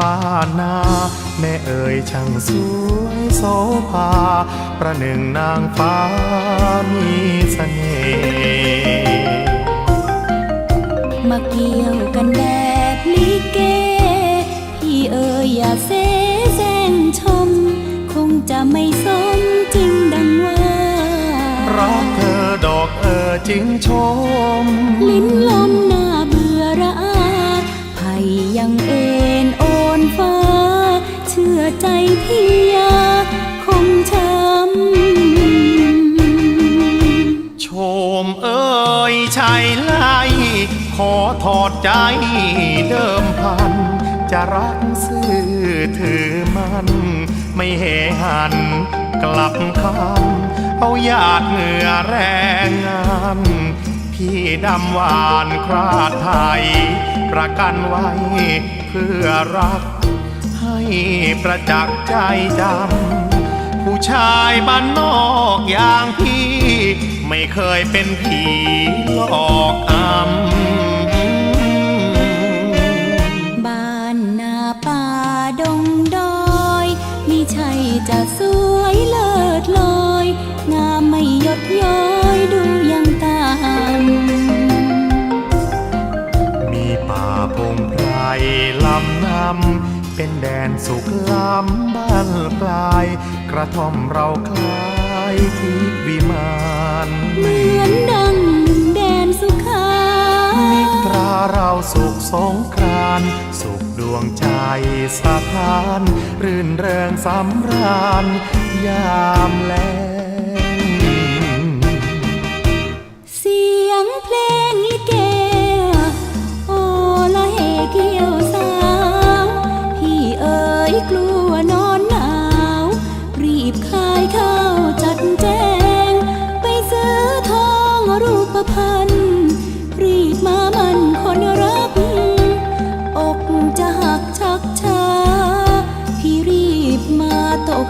บ้านนา แม่เอ๋ยช่างสวยโสภา ประหนึ่งนางฟ้ามีเสน่ห์มาเกี่ยวกันแบบลิเก พี่เอ๋ยอย่าเสแสร้งชม คงจะไม่สมจริงดังว่า รักเธอดอกเออจริงชม ลิ้นลมหน้าเบื่อระอาไผ่ยังเอ็ ใจพี่ยาคงช้ำโชมเอ่ยชายไล่ขอถอดใจเดิมพัน จะรักซื่อถือมัน ไม่เหหันกลับคำเอาหยาดเหงื่อแรงงานพี่ดำหวานคราดไทย ประกันไว้เพื่อรัก ให้ประจักษ์ใจจำผู้ชายบ้านนอกอย่างพี่ ไม่เคยเป็นผีหลอกอำบ้านนาป่าดงดอยมิใช่จะสวยเลิศลอย งามไม่หยดย้อยดูยังตามมีป่าพงไพร ลำนำเป็นแดนสุขล้ำบ้านปลาย กระท่อมเราคล้ายทิพวิมานเหมือนดังแดนสุขานิตราเราสุขสงกรานสุขดวงใจสถาน รื่นเริงสำราญยามแลายข้าวจัดแจง ไปซื้อทองรูปพันธ์รีบมามันคนรัก อกจะหักชักช้าพี่รีบมาตก